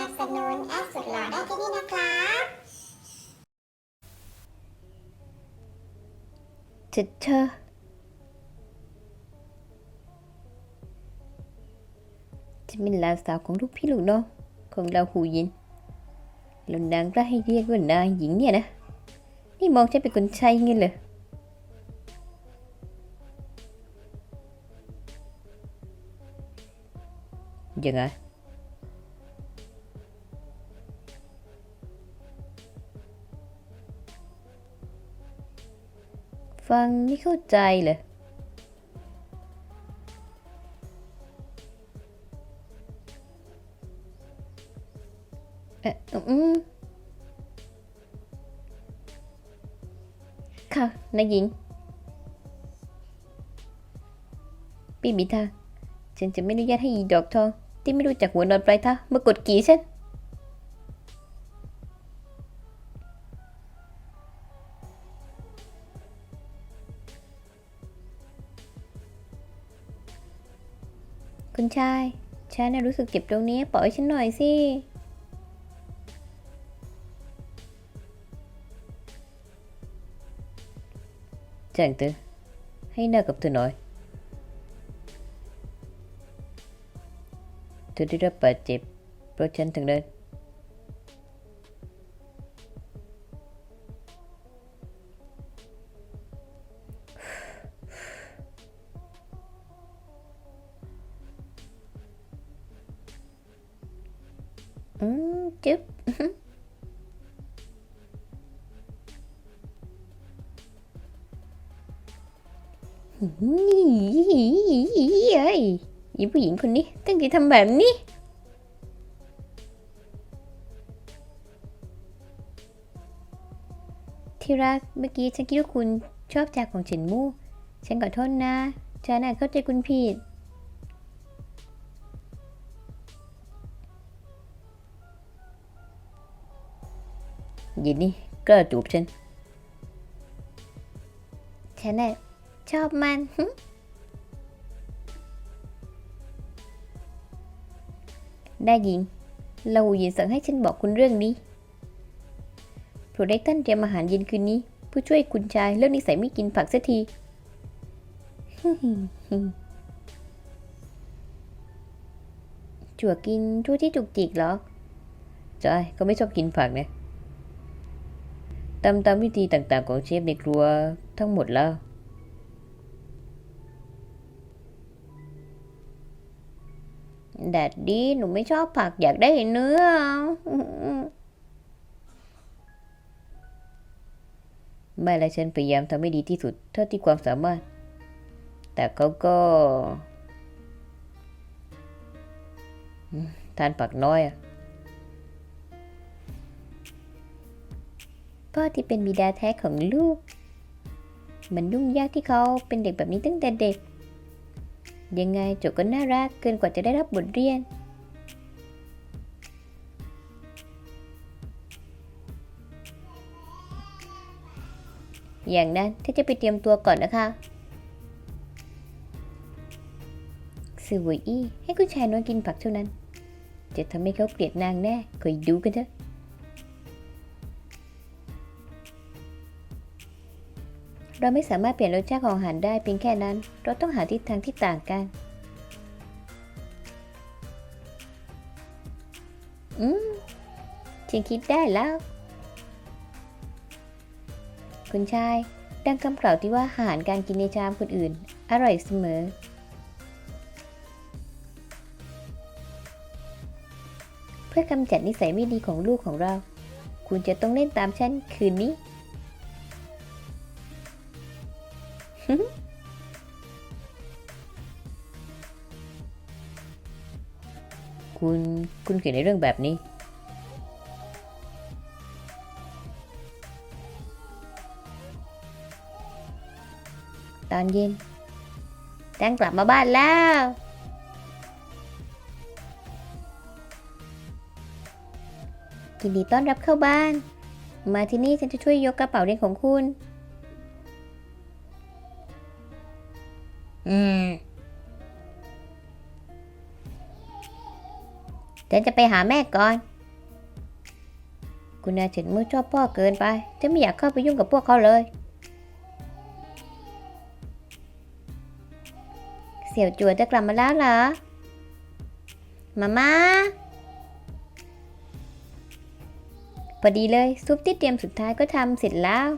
นับสนุนแอดสุดหล่อได้ที่นี่นะครับเธอเธอจะเป็นหลานสาวของลูกพี่ลูกน้องของเราหูยินแล้วนางก็ใฟังไม่เข้าใจเลยเอะอืมค่ะนายหญิงปีบิทาฉันจะไม่อนุญาตให้อีดอกทองที่ไม่รู้จักหัวนอนปลายเท้ามากดกี่ฉัน คุณชาย ฉันน่ะรู้สึกเจ็บตรงนี้ปล่อยฉันหน่อยสิ แจ้งเตือนให้หน้ากับเธอหน่อย เธอได้รับบาดเจ็บเพราะฉันถึงเดิน อืมจึ๊บนี่เอ้ยอีผู้หญิงคนนี้ตั้งใจทำแบบนี้ที่รักเมื่อกี้ฉันคิดว่าคุณชอบจากของฉินมู่ ฉันขอโทษนะ ฉันน่ะเข้าใจคุณผิด ยินนี่กล้าจูบฉันฉันน่ะชอบมันได้ยิงเราหูยินสั่งให้ฉันบอกคุณเรื่องนี้โปรเดกตันเตรียมอาหารเย็นคืนนี้เพื่อช่วยคุณชายเรื่องนิสัยไม่กินผักสักที จั่วกินทั่วที่จุกจิกเหรอใช่เขาไม่ชอบกินผักนะ ตามตามวิธีต่างๆของเชฟในครัวทั้งหมดแล้ว แดดดี หนูไม่ชอบผักอยากได้เนื้อ ไม่และฉันพยายามทำให้ดีที่สุด เท่าที่ความสามารถ แต่เขาก็ทานผักน้อยอะ พ่อที่เป็นบิดาแท้ของลูก มันยุ่งยากที่เขาเป็นเด็กแบบนี้ตั้งแต่เด็ก ยังไงโจก็น่ารักเกินกว่าจะได้รับบทเรียน อย่างนั้นที่จะไปเตรียมตัวก่อนนะคะสื่อหวยอี้ให้คุณชายน้อยกินผักเท่านั้น จะทำให้เขาเกลียดนางแน่คอยดูกันเถอะ เราไม่สามารถเปลี่ยนรสชาติของอาหารได้เพียงแค่นั้น เราต้องหาทิศทางที่ต่างกัน อืมฉันคิดได้แล้ว คุณชาย ดังคำกล่าวที่ว่าอาหารการกินในชามคนอื่น อร่อยเสมอ เพื่อกำจัดนิสัยไม่ดีของลูกของเรา คุณจะต้องเล่นตามฉันคืนนี้ คุณคุณเขียนในเรื่องแบบนี้ ตอนเย็นแตงกลับมาบ้านแล้วยินดีต้อนรับเข้าบ้าน มาที่นี่ฉันจะช่วยยกกระเป๋าเรียนของคุณ อืมทฉันจะไปหาแม่ก่อน คุณนายเฉินมือชอบพ่อเกินไปฉันไม่อยากเข้าไปยุ่งกับพวกเขาเลย เสี่ยวจัวจะกลับมาแล้วเหรอ มาม่าพอดีเลย ซุปที่เตรียมสุดท้ายก็ทำเสร็จแล้ว